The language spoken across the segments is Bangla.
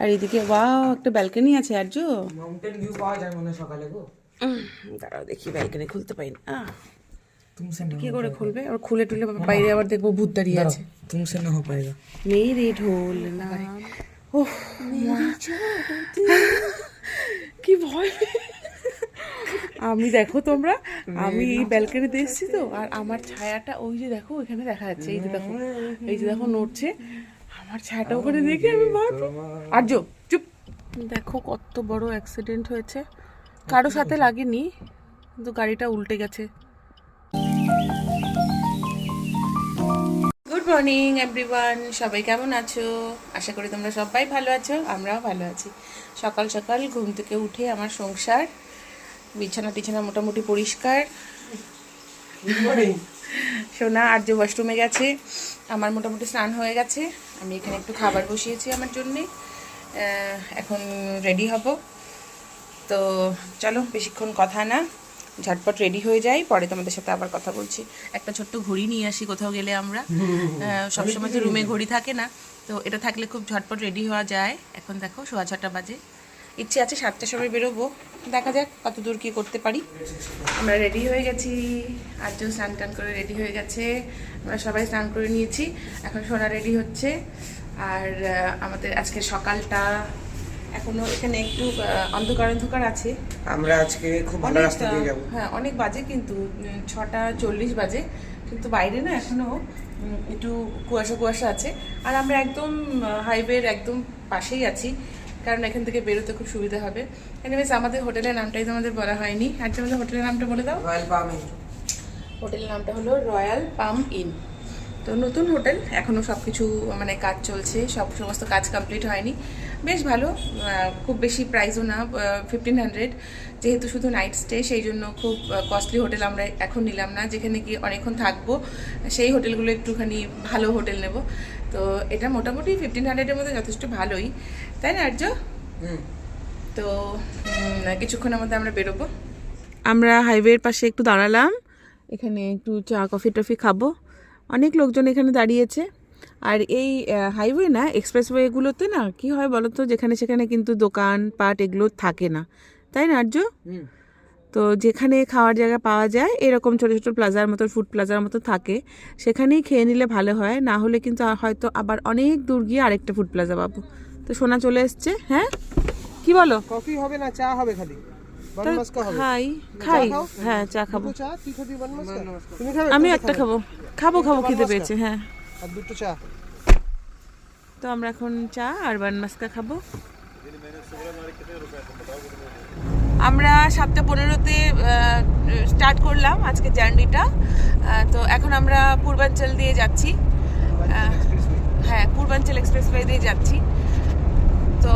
আর এদিকে ওয়াও একটা ব্যালকনি আছে আর জো মাউন্টেন ভিউ পাওয়া যায় মনে সকালে গো। দাঁড়াও দেখি ব্যালকনি খুলতে পারি না। কি করে খুলবে? আর খুলে টুলে হ্যাঁ, বাইরে হ্যাঁ। আবার দেখব ভূত দাঁড়িয়ে আছে। তুমি সে না পায়েগা মেরে ঢোল না ও কি ভয়। আমি দেখো তোমরা আমি এই ব্যালকনিতে এসেছি তো আর আমার ছায়াটা ওই যে দেখো ওইখানে দেখা যাচ্ছে। এই যে দেখো এই যে দেখো নড়ছে। আমার ছায়াটা ওখানে দেখে আমি পেয়ে- আর্য চুপ। দেখো কত বড় অ্যাক্সিডেন্ট হয়েছে। কারও সাথে লাগেনি কিন্তু গাড়িটা উল্টে গেছে। গুড মর্নিং এভরিওয়ান সবাই কেমন আছো? আশা করি তোমরা সবাই ভালো আছো আমরাও ভালো আছি। সকাল সকাল ঘুম থেকে উঠে আমার সংসার বিছানা টিছানা মোটামুটি পরিষ্কার। সোনা আর্য ওয়াশরুমে গেছে। আমার মোটামুটি স্নান হয়ে গেছে। আমি এখানে একটু খাবার বসিয়েছি আমার জন্যে। এখন রেডি হব। তো চলো বেশিক্ষণ কথা না। ঝটপট রেডি হয়ে যাই পরে তোমাদের সাথে আবার কথা বলছি। একটা ছোট্ট ঘড়ি নিয়ে আসি কোথাও গেলে আমরা। সবসময় তো রুমে ঘড়ি থাকে না। তো এটা থাকলে খুব ঝটপট রেডি হওয়া যায়। এখন দেখো সোয়া ছটা বাজে। ইচ্ছে আছে সাতটার সময় বেরোবো। দেখা যাক কত দূর কী করতে পারি। আমরা রেডি হয়ে গেছি। আজও স্নান টান করে রেডি হয়ে গেছে। আমরা সবাই স্নান করে নিয়েছি। এখন সোনা রেডি হচ্ছে। আর আমাদের আজকে সকালটা এখনও এখানে একটু অন্ধকার অন্ধকার আছে। আমরা আজকে খুব ভালো রাস্তা দিয়ে যাব। হ্যাঁ অনেক বাজে কিন্তু ছটা চল্লিশ বাজে। কিন্তু বাইরে না এখনও একটু কুয়াশা কুয়াশা আছে। আর আমরা একদম হাইওয়ের একদম পাশেই আছি। কারণ এখান থেকে বেরোতে খুব সুবিধা হবে। এনিওয়েজ আমাদের হোটেলের নামটাই তোমাদের বলা হয়নি। আর আমাদের হোটেলের নামটা বলে দাও। রয়্যাল পাম ইন হোটেলের নামটা হলো রয়্যাল পাম ইন তো নতুন হোটেল এখনও সব কিছু মানে কাজ চলছে সব সমস্ত কাজ কমপ্লিট হয়নি। বেশ ভালো খুব বেশি প্রাইসও না ফিফটিন হান্ড্রেড যেহেতু শুধু নাইট স্টে সেই জন্য খুব কস্টলি হোটেল আমরা এখন নিলাম না। যেখানে কি অনেকক্ষণ থাকব সেই হোটেলগুলো একটুখানি ভালো হোটেল নেব। তো এটা মোটামুটি ফিফটিন হান্ড্রেডের মধ্যে যথেষ্ট ভালোই। তাই না আর্য? তো কিছুক্ষণের মধ্যে আমরা বেরোবো। আমরা হাইওয়ের পাশে একটু দাঁড়ালাম। এখানে একটু চা কফি টফি খাব। অনেক লোকজন এখানে দাঁড়িয়েছে। আর এই হাইওয়ে না এক্সপ্রেসওয়েগুলোতে না কি হয় বলো তো যেখানে সেখানে কিন্তু দোকান পাট এগুলো থাকে না। তাই না আর্য? তো যেখানে খাওয়ার জায়গা পাওয়া যায় এরকম ছোটো ছোটো প্লাজার মতো ফুড প্লাজার মতো থাকে। সেখানেই খেয়ে নিলে ভালো হয়। না হলে কিন্তু হয়তো আবার অনেক দূর গিয়ে আরেকটা ফুড প্লাজা পাবো। তো সোনা চলে এসছে হ্যাঁ? কি বলো? কফি হবে না চা হবে খালি। বনমাস্কা খাই খাই। হ্যাঁ চা খাব। আমি একটা খাব। খাব। খাব খিদে পেয়েছে হ্যাঁ। আর দুটো চা। তো আমরা এখন চা আর বান মাস্কা খাব। আমরা সাতটা পনেরোতে স্টার্ট করলাম আজকে জার্নিটা। তো এখন আমরা পূর্বাঞ্চল দিয়ে যাচ্ছি। হ্যাঁ পূর্বাঞ্চল এক্সপ্রেসওয়ে দিয়ে যাচ্ছি। তো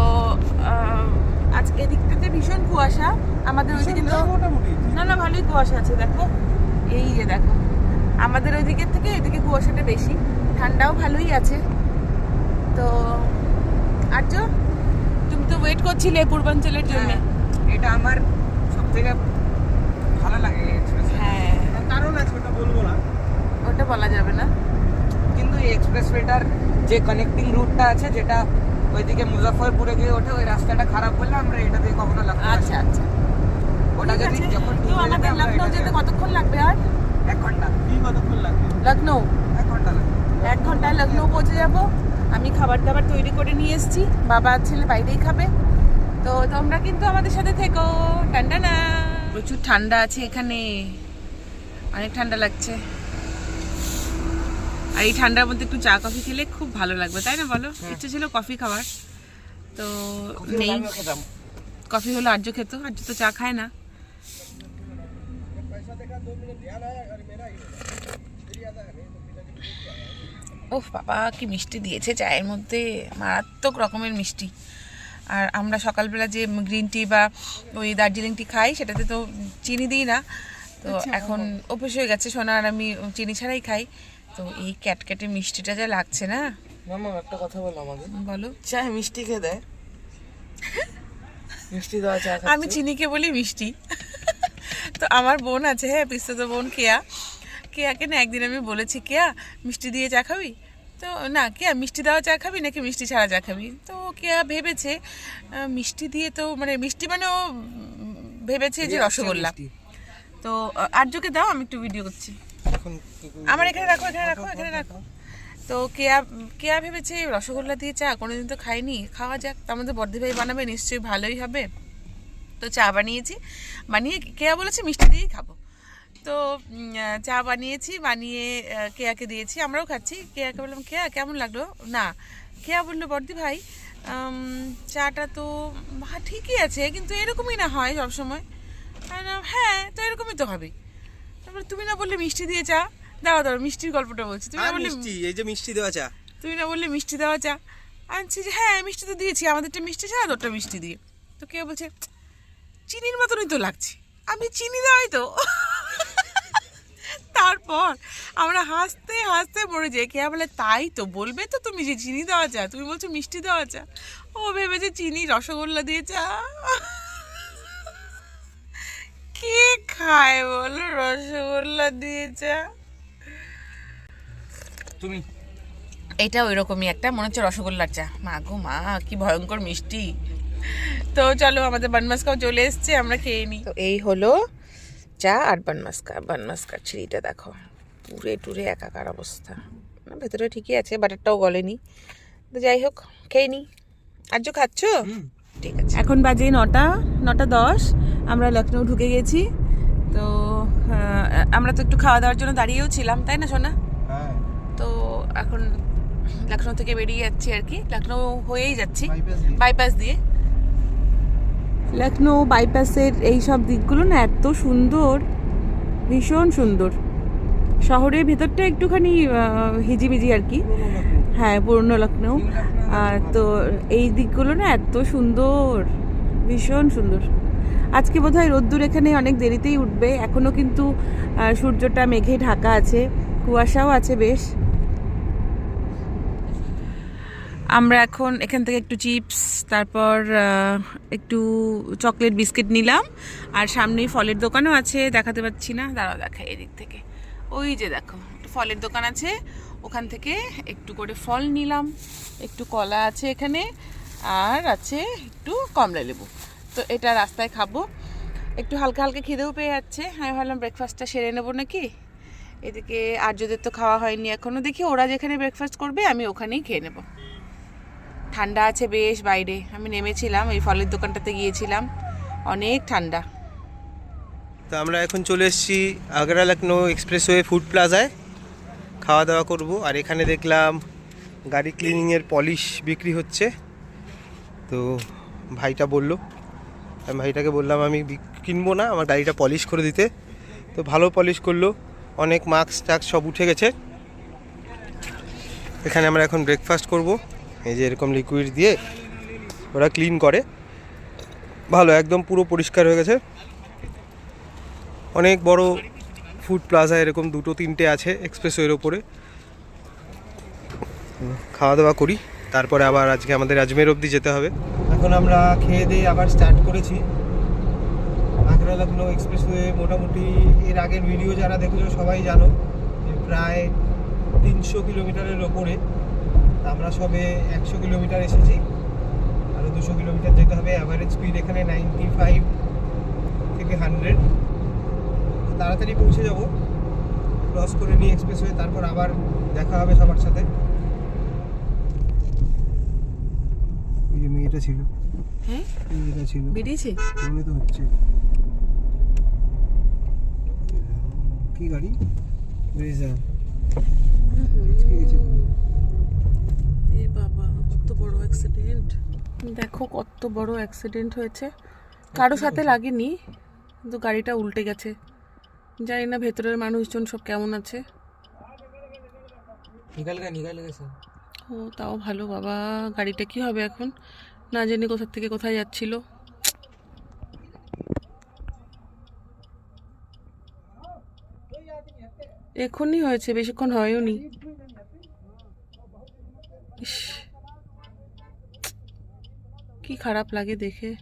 আহ, আজ এদিকটাতে ভীষণ কুয়াশা। আমাদের ওইদিকে না না ভালোই কুয়াশা আছে দেখো। এই যে দেখো। আমাদের ওই দিকের থেকে এদিকে কুয়াশাটা বেশি। ঠান্ডাও ভালোই আছে। তো আর্য তুমি তো ওয়েট করছিলে পূর্বাঞ্চলের জন্য। এটা আমার সব থেকে ভালো লাগে এক্সপ্রেস হ্যাঁ। কারণ আছে ওটা বলব না। ওটা বলা যাবে না। কিন্তু এই এক্সপ্রেসওয়েটার যে কানেক্টিং রুটটা আছে যেটা ওইদিকে মুজাফরপুরে গিয়ে ওঠে ওই রাস্তাটা খারাপ বললে আমরা এটা দিয়ে কখনো লাগবে আচ্ছা আচ্ছা। ওটা ঠিক যদি। যখন তো আমাদের লখনৌ যেতে কতক্ষণ লাগবে আর? এক ঘণ্টা। কি কতক্ষণ লাগবে? লখনৌ এক ঘণ্টা লাগবে। এক ঘন্টায় লখনৌ পৌঁছে যাব। আমি খাবার দাবার তৈরি করে নিয়ে এসেছি। বাবা ছেলে বাইরেই খাবে। তো তোমরা কিন্তু আমাদের সাথে থেকো। ঠান্ডা না প্রচুর ঠান্ডা আছে এখানে। অনেক ঠান্ডা লাগছে। আর এই ঠান্ডার মধ্যে একটু চা কফি খেলে খুব ভালো লাগবে তাই না বলো? ইচ্ছে ছিল কফি খাওয়ার। তো নেই। কফি হলো আর্য খেত আর্য তো চা খায় না। ওহ বাবা কি মিষ্টি দিয়েছে চায়ের মধ্যে। মারাত্মক রকমের মিষ্টি। আর আমরা সকালবেলা যে গ্রিন টি বা ওই দার্জিলিং টি খাই সেটাতে তো চিনি দিই না। তো এখন অভ্যেস হয়ে গেছে সোনা আর আমি চিনি ছাড়াই খাই। তো এই ক্যাটক্যাটে মিষ্টিটা যা লাগছে না? মামা একটা কথা বলো আমাকে। বলো। চায় মিষ্টি খেয়ে দেয়? মিষ্টি দেওয়া চা আমি চিনিকে বলি মিষ্টি। তো আমার বোন আছে হ্যাঁ পিস্তাতো বোন কেয়া। কেয়াকে না একদিন আমি বলেছি কেয়া মিষ্টি দিয়ে চা খাবি? তো না কেয়া মিষ্টি দেওয়া চা খাবি নাকি মিষ্টি ছাড়া চা খাবি? তো কেয়া ভেবেছে মিষ্টি দিয়ে তো মানে মিষ্টি মানে ও ভেবেছে যে রসগোল্লা। তো আর্যকে দাও আমি একটু ভিডিও করছি। এখন আমার এখানে রাখো এখানে রাখো এখানে রাখো। তো কেয়া কেয়া ভেবেছে রসগোল্লা দিয়ে চা? কোনোদিন তো খাইনি। খাওয়া যাক তার মধ্যে বর্ধি ভাই বানাবে নিশ্চয়ই ভালোই হবে। তো চা বানিয়েছি। বানিয়ে কেয়া বলেছে মিষ্টি দিয়েই খাব। তো চা বানিয়েছি বানিয়ে কেয়াকে দিয়েছি আমরাও খাচ্ছি। কেয়াকে বললাম কেয়া কেমন লাগল? না। কেয়া বলল বর্দি ভাই চাটা তো হ্যাঁ ঠিকই আছে কিন্তু এরকমই না হয় সবসময়। হ্যাঁ তো এরকমই তো হবে তারপরে তুমি না বললে মিষ্টি দিয়ে চা। দাঁড়াও দাঁড়াও মিষ্টির গল্পটা বলছি। তুমি না আর বললে মিষ্টি এই যে মিষ্টি দেওয়া চা। তুমি না বললে মিষ্টি দেওয়া চা। আনছি যে হ্যাঁ মিষ্টি তো দিয়েছি আমাদেরটা মিষ্টি চা তোরটা মিষ্টি দিয়ে। তো কেউ বলছে চিনির মতনই তো লাগছে। আমি চিনি দেওয়াই তো। তারপর আমরা হাসতে হাসতে মরে যাই কে বলে তাই তো বলবে তো তুমি যে চিনি দেওয়া চা তুমি বলছো মিষ্টি দেওয়া চা। ও ভেবে যে চিনি রসগোল্লা দিয়ে চা। খায় বলো রসগোল্লা দিয়ে চা। তুমি? এটা ওই রকমই একটা মনে হচ্ছে রসগোল্লার চা। মা গো মা কি ভয়ঙ্কর মিষ্টি। তো চলো আমাদের বানমাস্কাও চলে এসছে আমরা খেয়ে নিই তো এই হলো চা আর বানমাস্কা। বানমাস্কার ছিঁড়িটা দেখো পুরে টুরে একাকার অবস্থা। না, ভেতরে ঠিকই আছে বাটারটাও গলেনি। তো যাই হোক খেয়ে নিই আর্য খাচ্ছ? ঠিক আছে। এখন বাজে নটা নটা দশ। আমরা লখনৌ ঢুকে গেছি। আমরা তো একটু খাওয়া দাওয়ার জন্য দাঁড়িয়েও ছিলাম তাই না সোনা? হ্যাঁ। তো এখন লখনৌ থেকে বেরিয়ে যাচ্ছি আর কি। লখনৌ হয়েই যাচ্ছি। বাইপাস দিয়ে। লখনৌ বাইপাসের এই সব দিকগুলো না এত সুন্দর ভীষণ সুন্দর। শহরের ভেতরটা একটুখানি হিজিবিজি আর কি। হ্যাঁ পুরনো লখনৌ আর তো এই দিকগুলো না এত সুন্দর ভীষণ সুন্দর। আজকে বোধহয় রোদ্দুর এখানে অনেক দেরিতেই উঠবে। এখনও কিন্তু সূর্যটা মেঘে ঢাকা আছে। কুয়াশাও আছে বেশ। আমরা এখন এখান থেকে একটু চিপস, তারপর একটু চকলেট বিস্কিট নিলাম। আর সামনেই ফলের দোকানও আছে, দেখাতে পাচ্ছি না। দাঁড়াও, দেখাই এদিক থেকে। ওই যে দেখো, একটু ফলের দোকান আছে। ওখান থেকে একটু করে ফল নিলাম। একটু কলা আছে এখানে, আর আছে একটু কমলা লেবু তো এটা রাস্তায় খাব। একটু হালকা হালকা খিদেও পেয়ে যাচ্ছে। আমি ভাবলাম ব্রেকফাস্টটা সেরে নেব নাকি? এদিকে আর্যদের তো খাওয়া হয়নি এখনও দেখি ওরা যেখানে ব্রেকফাস্ট করবে, আমি ওখানেই খেয়ে নেব। ঠান্ডা আছে বেশ বাইরে। আমি নেমেছিলাম এই ফলের দোকানটাতে গিয়েছিলাম। অনেক ঠান্ডা। তো আমরা এখন চলে এসেছি আগ্রা লখনৌ এক্সপ্রেসওয়ে ফুড প্লাজায়। খাওয়া দাওয়া করব। আর এখানে দেখলাম গাড়ি ক্লিনিংয়ের পলিশ বিক্রি হচ্ছে। তো ভাইটা বলল আমি ভাইটাকে বললাম, আমি কিনবো না, আমার গাড়িটা পলিশ করে দিতে। তো ভালো পলিশ করল, অনেক মাস্ক টাক্স সব উঠে গেছে। এখানে আমরা এখন ব্রেকফাস্ট করব। এই যে এরকম লিকুইড দিয়ে ওরা ক্লিন করে। ভালো, একদম পুরো পরিষ্কার হয়ে গেছে। অনেক বড় ফুড প্লাজা এরকম দুটো, তিনটে আছে এক্সপ্রেসওয়ের ওপরে। খাওয়া দাওয়া করি, তারপরে আবার আজকে আমাদের আজমের অবধি যেতে হবে। এখন আমরা খেয়ে দিয়ে আবার স্টার্ট করেছি। আগ্রা লখনৌ এক্সপ্রেসওয়ে মোটামুটি এর আগের ভিডিও যারা দেখেছ সবাই জানো যে প্রায় তিনশো কিলোমিটারের ওপরে আমরা সবে একশো কিলোমিটার এসেছি। আরও দুশো কিলোমিটার যেতে হবে। অ্যাভারেজ স্পিড এখানে নাইনটি ফাইভ থেকে হান্ড্রেড তাড়াতাড়ি পৌঁছে যাব। ক্রস করে নিয়ে এক্সপ্রেসওয়ে তারপর আবার দেখা হবে সবার সাথে। এই ছিল। হ্যাঁ? যেটা ছিল। বেরিয়েছে? মনে তো হচ্ছে। কি গাড়ি? ব্রেজা এ বাবা কত বড় অ্যাক্সিডেন্ট দেখো কত বড় অ্যাক্সিডেন্ট হয়েছে। কারও সাথে লাগেনি কিন্তু গাড়িটা উল্টে গেছে। জানি না ভেতরের মানুষজন সব কেমন আছে। নিকাল গে নিকাল গেছে ও তাও ভালো বাবা। গাড়িটা কি হবে এখন? না জানি কোথা থেকে কোথায় যাচ্ছিল। এখনই হয়েছে, বেশিক্ষণ হয়ওনি। ইস। কি খারাপ লাগে দেখে।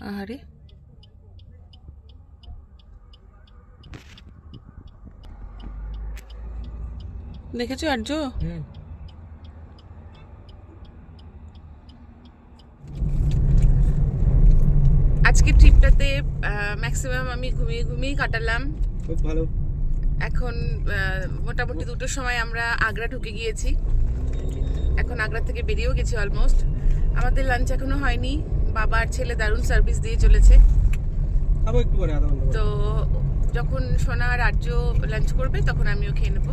আহারে। দেখেছ আর্য? হুম। আজকে ট্রিপটাতে ম্যাক্সিমাম আমি ঘুমিয়ে ঘুমিয়েই কাটালাম। খুব ভালো। এখন মোটামুটি দুটোর সময় আমরা আগ্রা ঢুকে গিয়েছি। এখন আগ্রা থেকে বেরিয়েও গেছি অলমোস্ট আমাদের লাঞ্চ এখনও হয়নি। বাবা আর ছেলে দারুণ সার্ভিস দিয়ে চলেছে। তো যখন সোনা আর আর্য লাঞ্চ করবে তখন আমিও খেয়ে নেব।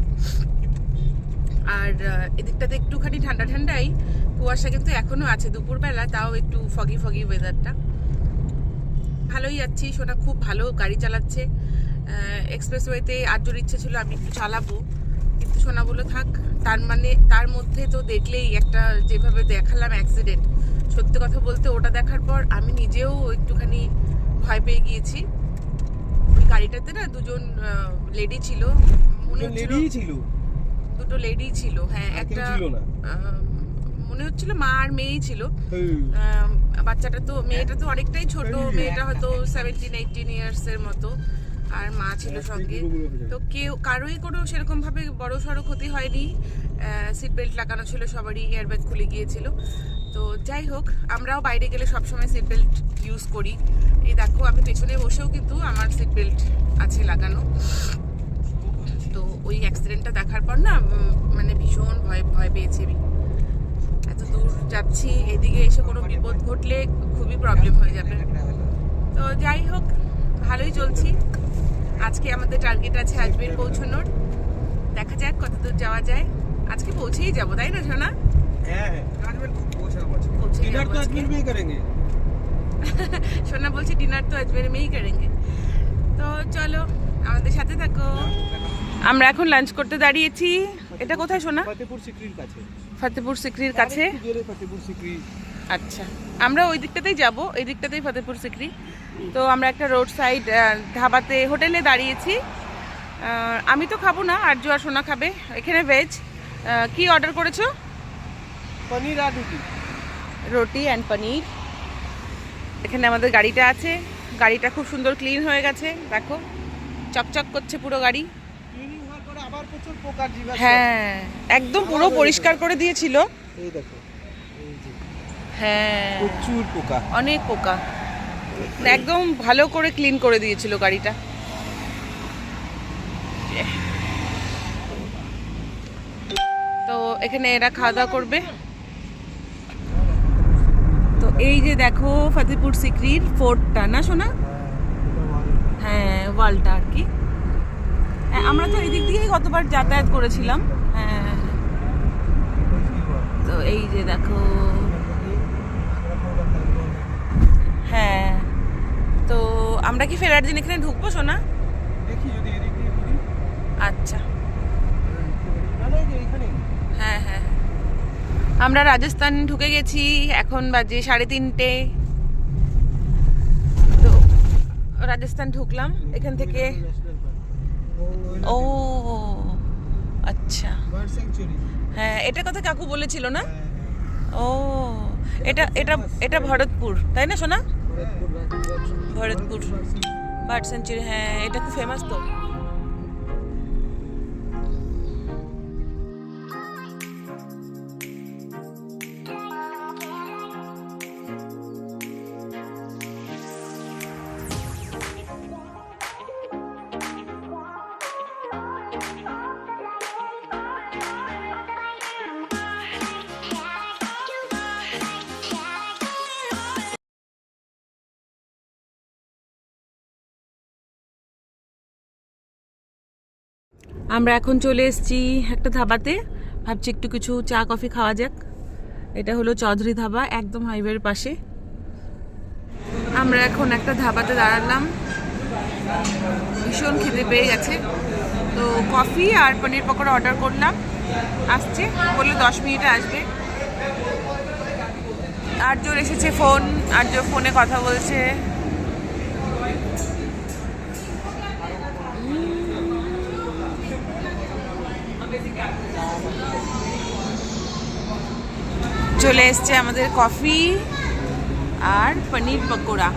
আর এদিকটাতে একটুখানি ঠান্ডা ঠান্ডাই। কুয়াশা কিন্তু এখনও আছে দুপুরবেলা তাও একটু ফগি ফগি ওয়েদারটা ভালোই যাচ্ছি সোনা খুব ভালো গাড়ি চালাচ্ছে। এক্সপ্রেসওয়েতে আর্যর ইচ্ছে ছিল আমি একটু চালাবো। কিন্তু সোনা বলে থাক তার মানে তার মধ্যে তো দেখলেই একটা যেভাবে দেখালাম অ্যাক্সিডেন্ট সত্যি কথা বলতে ওটা দেখার পর আমি নিজেও একটুখানি ভয় পেয়ে গিয়েছি। ওই গাড়িটাতে না দুজন লেডি ছিল। মনে হচ্ছিল ছিল? দুটো লেডি ছিল হ্যাঁ একটা মনে হচ্ছিল মা আর মেয়েই ছিল। বাচ্চাটা তো মেয়েটা তো অনেকটাই ছোট মেয়েটা হয়তো সেভেন্টিন এইটিন ইয়ার্স এর মতো। আর মা ছিল সঙ্গে। হয়ে। তো কেউ কারোই কোনো সেরকম ভাবে বড় সড়ো ক্ষতি হয়নি। সিট বেল্ট লাগানো ছিল সবারই এয়ারব্যাগ খুলে গিয়েছিল। তো যাই হোক আমরাও বাইরে গেলে সবসময় সিট বেল্ট ইউজ করি। এই দেখো আমি পেছনে বসেও কিন্তু আমার সিট বেল্ট আছে লাগানো। তো ওই অ্যাক্সিডেন্টটা দেখার পর না মানে ভীষণ ভয় ভয় পেয়েছি আমি। এত দূর যাচ্ছি এদিকে এসে কোনো বিপদ ঘটলে খুবই প্রবলেম হয়ে যাবে। তো যাই হোক ভালোই চলছি। আজকে আমাদের টার্গেট আছে আজমের পৌঁছানোর। দেখা যাক কত দূর যাওয়া যায়। আজকে পৌঁছেই যাব তাই না সোনা? সোনা বলছি ডিনার তো আজমের মেয়েই করেঙ্গে। তো চলো আমাদের সাথে থাকো। আমরা এখন লাঞ্চ করতে দাঁড়িয়েছি। এটা কোথায় সোনা? ফতেপুর সিক্রির কাছে ফতেপুর সিকরির কাছে? ফতেপুর সিক্রি। আচ্ছা আমরা ওই দিকটাতেই যাব ওই দিকটাতেই ফতেপুর সিকরি। তো আমরা একটা রোড সাইড ধাবাতে হোটেলে দাঁড়িয়েছি। আমি তো খাব না আর আর সোনা খাবে। এখানে ভেজ কি অর্ডার করেছ? পনির আর রুটি। রুটি অ্যান্ড পনির। এখানে আমাদের গাড়িটা আছে। গাড়িটা খুব সুন্দর ক্লিন হয়ে গেছে। দেখো চকচক করছে পুরো গাড়ি। আবার প্রচুর পোকার জীবাশ্ম হ্যাঁ একদম পুরো পরিষ্কার করে দিয়েছিল। এই দেখো হ্যাঁ। প্রচুর পোকা। অনেক পোকা। একদম ভালো করে ক্লিন করে দিয়েছিল গাড়িটা। তো এখানে এরা খাওয়া দাওয়া করবে। তো এই যে দেখো ফতেপুর সিক্রির ফোর্টটা না শোনা হ্যাঁ ওয়ালটা। আর কি। হ্যাঁ, আমরা তো এদিক দিয়েই কতবার যাতায়াত করেছিলাম। হ্যাঁ। তো এই যে দেখো। হ্যাঁ। তো আমরা কি ফেরার দিন এখানে ঢুকবো সোনা? আচ্ছা। এই হ্যাঁ হ্যাঁ। আমরা রাজস্থান ঢুকে গেছি এখন বাজে সাড়ে তিনটে। তো রাজস্থান ঢুকলাম এখান থেকে ও আচ্ছা। হ্যাঁ এটা কথা কাকু বলেছিল না? ও এটা এটা এটা ভরতপুর তাই না সোনা? ভরতপুর। বার্ড সেঞ্চুরি হ্যাঁ এটা খুব ফেমাস তো। আমরা এখন চলে এসেছি একটা ধাবাতে। ভাবছি একটু কিছু চা, কফি খাওয়া যাক। এটা হলো চৌধুরী ধাবা, একদম হাইওয়ের পাশে। আমরা এখন একটা ধাবাতে দাঁড়ালাম। ভীষণ খিদে পেয়ে গেছে। তো কফি আর পনির পকোড়া অর্ডার করলাম। আসছে, বলল দশ মিনিটে আসবে। আর্যর এসেছে ফোন আর্য ফোনে কথা বলছে। চলে এসছে আমাদের কফি আর পনির পকোড়া।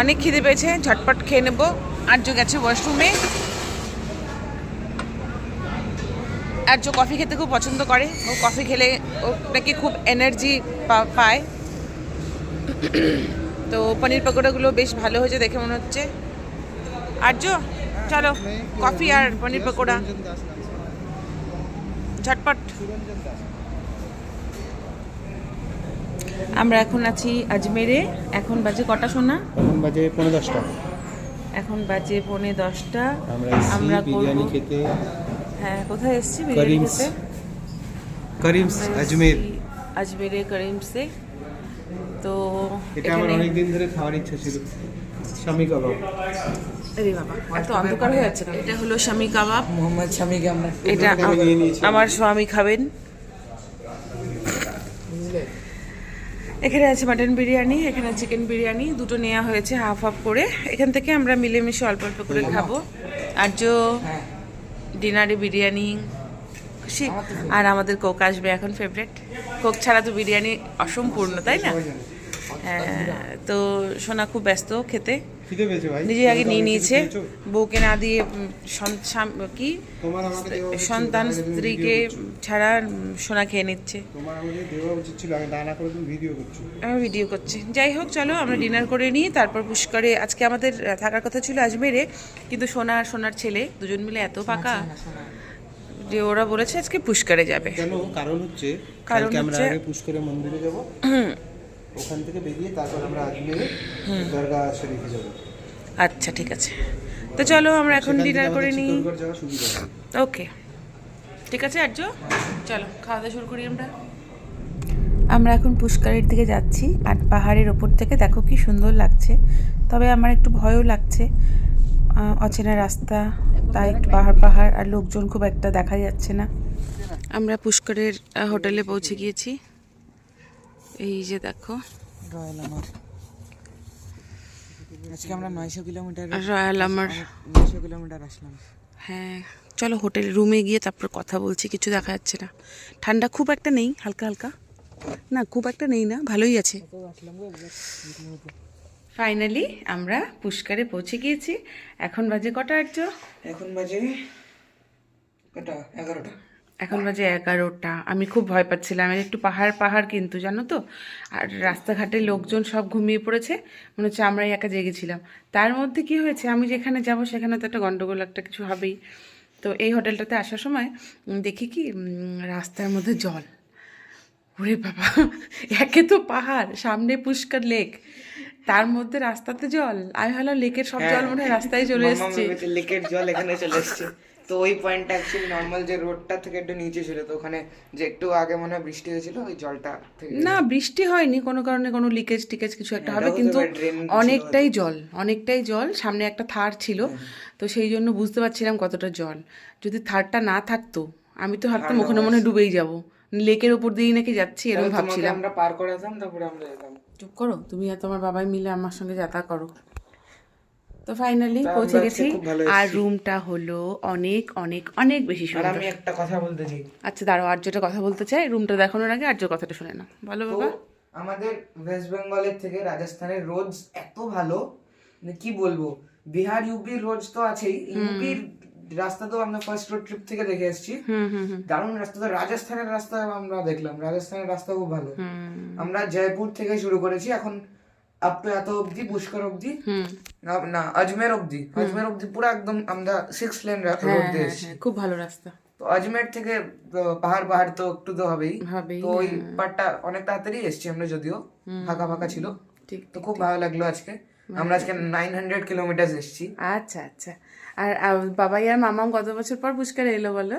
অনেক খিদে পেয়েছে ঝটপট খেয়ে নেব। আর্য গেছে ওয়াশরুমে আর আর্য কফি খেতে খুব পছন্দ করে। ও কফি খেলে ও নাকি খুব এনার্জি পায়। তো পনির পকোড়াগুলো বেশ ভালো হয়েছে দেখে মনে হচ্ছে। আর্য চলো কফি আর পনির পকোড়া। ঝটপট। আমরা এখন আছি আজমেরে এখন বাজে কটা শোনা এখন বাজে পনেরো দশটা। এখন বাজে পৌনে দশটা। আমরা বিরিয়ানি খেতে। হ্যাঁ কোথায় এসেছি বিরিয়ানি করিমস। খেতে? করিমস আজমের। আজমেরে করিমসে। তো এটা আমার অনেক দিন ধরে খাওয়ার ইচ্ছা ছিল। স্বামী কাবাব আরে বাবা এত অন্ধকার হয়ে যাচ্ছে এটা হলো স্বামী কাবাব। মোহাম্মদ এটা আমি আম- নিয়ে নিয়েছি। আমার স্বামী খাবেন। এখানে আছে মাটন বিরিয়ানি এখানে চিকেন বিরিয়ানি দুটো নেওয়া হয়েছে হাফ হাফ করে। এখান থেকে আমরা মিলেমিশে অল্প অল্প করে খাব। আর যে হ্যাঁ। ডিনারে বিরিয়ানি খুশি আর আমাদের কোক আসবে এখন ফেভারেট কোক ছাড়া তো বিরিয়ানি অসম্পূর্ণ তাই না? তো সোনা খুব ব্যস্ত খেতে। নিজে আগে নিয়ে নিয়েছে। বউকে না দিয়ে কি? সন্তান স্ত্রীকে ছাড়া সোনা খেয়ে নিচ্ছে। তোমার আমাকে দেওয়া উচিত ছিল আমি দানা করে তুমি ভিডিও করছ। আমি ভিডিও করছি। যাই হোক চলো আমরা ডিনার করে নিই তারপর পুষ্করে। আজকে আমাদের থাকার কথা ছিল আজমেরে কিন্তু সোনা আর সোনার ছেলে দুজন মিলে এত পাকা। যে ওরা বলেছে আজকে পুষ্করে যাবে। কারণ হচ্ছে কারণ হচ্ছে- পুষ্করে মন্দিরে যাব। ওখান থেকে বেরিয়ে তারপর আমরা আজমেরে দরগা শরীফে যাব। আচ্ছা ঠিক আছে। তো চলো আমরা এখন ডিনার করে নিই। ওকে। ঠিক আছে আর্য? চলো খাওয়া দাওয়া শুরু করি আমরা। আমরা এখন পুষ্কারের দিকে যাচ্ছি আর পাহাড়ের ওপর থেকে দেখো কি সুন্দর লাগছে। তবে আমার একটু ভয়ও লাগছে। অচেনা রাস্তা তাই একটু পাহাড় পাহাড় আর লোকজন খুব একটা দেখা যাচ্ছে না। আমরা পুষ্করের হোটেলে পৌঁছে গিয়েছি। এই যে দেখো। রয়্যাল আমার। আজকে আমরা নয়শো কিলোমিটার রয়্যাল আমার। নয়শো কিলোমিটার আসলাম। হ্যাঁ চলো হোটেল রুমে গিয়ে তারপর কথা বলছি কিছু দেখা যাচ্ছে না। ঠান্ডা খুব একটা নেই হালকা হালকা। না খুব একটা নেই না ভালোই আছে। ফাইনালি আমরা পুষ্কারে পৌঁছে গিয়েছি। এখন বাজে কটা আর্য? এখন বাজে কটা? এগারোটা। এখন বাজে এগারোটা। আমি খুব ভয় পাচ্ছিলাম। একটু পাহাড় পাহাড় কিন্তু জানো তো? আর রাস্তাঘাটে লোকজন সব ঘুমিয়ে পড়েছে। মনে হচ্ছে আমরাই একা জেগেছিলাম তার মধ্যে কি হয়েছে? আমি যেখানে যাব সেখানে তো একটা গন্ডগোল একটা কিছু হবেই। তো এই হোটেলটাতে আসার সময় দেখি কি রাস্তার মধ্যে জল। ওরে বাবা! একে তো পাহাড় সামনে পুষ্কর লেক। তার মধ্যে রাস্তাতে জল। আমি ভাবলাম লেকের সব জল মনে হয় রাস্তায় চলে এসছে। লেকের জল এখানে চলে এসছে। তো ওই পয়েন্টটা অ্যাকচুয়ালি নর্মাল যে রোডটা থেকে একটু নিচে ছিল তো ওখানে যে একটু আগে মনে হয় বৃষ্টি হয়েছিল ওই জলটা থেকে না বৃষ্টি হয়নি কোনো কারণে কোনো লিকেজ টিকেজ কিছু একটা হ্যাঁ, হবে কিন্তু অনেকটাই জল অনেকটাই জল সামনে একটা থার ছিল তো সেই জন্য বুঝতে পারছিলাম কতটা জল। যদি থারটা না থাকতো আমি তো ভাবতাম ওখানে মনে হয় ডুবেই যাব। লেকের উপর দিয়েই নাকি যাচ্ছি এরকম ভাবছিলাম। আমরা পার করাতাম তারপরে আমরা যেতাম। চুপ করো তুমি আর তোমার বাবাই মিলে আমার সঙ্গে যাতা করো। তো ফাইনালি পৌঁছে গেছি। আর রুমটা হলো অনেক অনেক অনেক বেশি সুন্দর। আমি একটা কথা বলতে চাই। আচ্ছা দাঁড়াও আর্যটা কথা বলতে চাই রুমটা দেখানোর আগে আর্য কথাটা শুনে না বলো বাবা। আমাদের ওয়েস্ট বেঙ্গলের থেকে রাজস্থানের রোডস এত ভালো মানে কি বলব? বিহার ইউপির রোজ তো আছেই। ইউপির রাস্তা তো আমরা ফার্স্ট রোড ট্রিপ থেকে দেখে এসেছি। হুম হুম হুম। দারুণ রাস্তা তো। রাজস্থানের রাস্তা আমরা দেখলাম। রাজস্থানের রাস্তা খুব ভালো। আমরা জয়পুর থেকে শুরু করেছি। এখন অবধি পুষ্কর অবধি না আজমের অবধি আজমের অবধি পুরো একদম আমরা সিক্স লেন রোড হ্যাঁ দিয়ে হ্যাঁ এসেছি হ্যাঁ খুব ভালো রাস্তা। তো আজমের থেকে পাহাড় পাহাড় তো একটু তো হবেই। তো ওই পার্টটা অনেক তাড়াতাড়ি এসেছি আমরা যদিও। ফাঁকা ফাঁকা ছিল। ঠিক তো খুব ভালো লাগল আজকে। আমরা আজকে নাইন হান্ড্রেড কিলোমিটার এসেছি। আচ্ছা আচ্ছা। আর আর বাবাই আর মামাম কত বছর পর পুষ্কারে এলো বলো?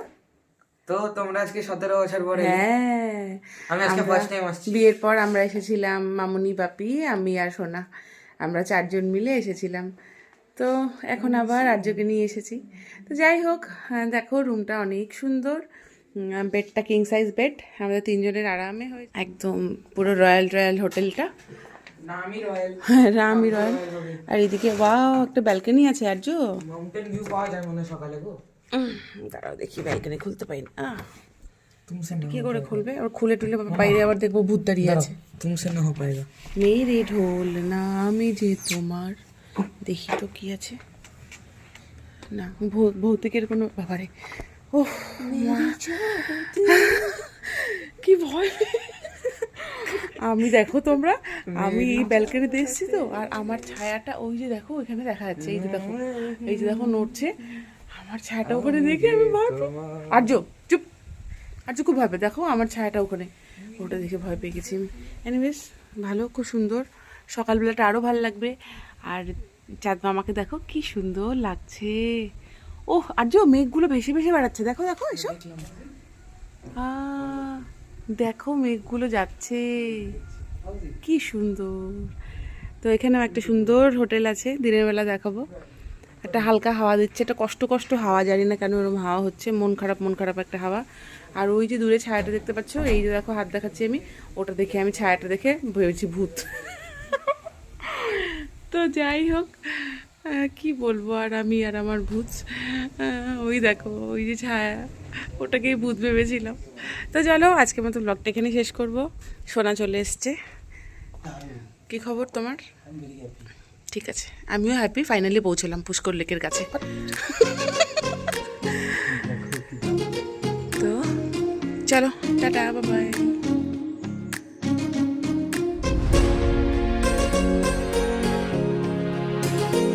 তো তোমরা আজকে সতেরো বছর পরে? হ্যাঁ। আমি আজকে ফার্স্ট টাইম আসছি। বিয়ের পর আমরা এসেছিলাম মামুনি বাপি আমি আর সোনা। আমরা চারজন মিলে এসেছিলাম। তো এখন আবার রাজ্যকে নিয়ে এসেছি। তো যাই হোক হ্যাঁ, দেখো রুমটা অনেক সুন্দর। বেডটা কিং সাইজ বেড আমাদের তিনজনের আরামে হয়ে একদম পুরো রয়্যাল রয়্যাল হোটেলটা। রামি রয়্যাল। আর এদিকে ওয়াও একটা ব্যালকনি আছে আর্য মাউন্টেন ভিউ পাওয়া যায় মনে সকালে গো। দাঁড়াও দেখি ব্যালকনি খুলতে পারি না। আহ, তুমসে না কি করে খুলবে? আবার খুলে টুলে বাইরে আবার দেখব ভূত দাঁড়িয়ে আছে। তুমসে না হো পাएगा মেরে ঢোল না আমি যে তোমার। দেখি তো কি আছে। না ভৌ- ভৌতিকের কোনো ব্যাপারে। ও কি ভয়। আমি দেখো তোমরা আমি এই ব্যালকনিতে এসেছি তো আর আমার ছায়াটা ওই যে দেখো ওইখানে দেখা যাচ্ছে। এই যে দেখো এই যে দেখো নড়ছে। আমার ছায়াটা ওখানে দেখে আমি ভয় আর্য চুপ। আর্য খুব ভয় পেয়ে। দেখো আমার ছায়াটা ওখানে। ওটা দেখে ভয় পেয়ে গেছি আমি। এনিওয়েজ ভালো খুব সুন্দর। সকালবেলাটা আরও ভালো লাগবে। আর চাঁদ মামাকে দেখো কি সুন্দর লাগছে। ওহ আর্য মেঘগুলো ভেসে ভেসে বেড়াচ্ছে। দেখো দেখো এসব দেখো মেঘগুলো যাচ্ছে। কি সুন্দর। তো এখানেও একটা সুন্দর হোটেল আছে দিনের বেলা দেখাবো। একটা হালকা হাওয়া দিচ্ছে, একটা কষ্ট কষ্ট হাওয়া, জানি না কেন ওরকম হাওয়া হচ্ছে, মন খারাপ মন খারাপ একটা হাওয়া। আর ওই যে দূরে ছায়াটা দেখতে পাচ্ছ, এই যে দেখো, হাত দেখাচ্ছি আমি, ওটা দেখে আমি ছায়াটা দেখে ভেবেছি ভূত। তো যাই হোক কি বলব আর আমি আর আমার ভূত ওই দেখো, ওই যে ছায়া, ওটাকেই ভূত ভেবেছিলাম। তো চলো আজকে মতো ব্লগটা এখানে শেষ করব। সোনা চলে এসছে। কি খবর তোমার? ঠিক আছে। আমিও হ্যাপি ফাইনালি পৌঁছলাম পুষ্কর লেকের কাছে। তো চলো টাটা বাবাই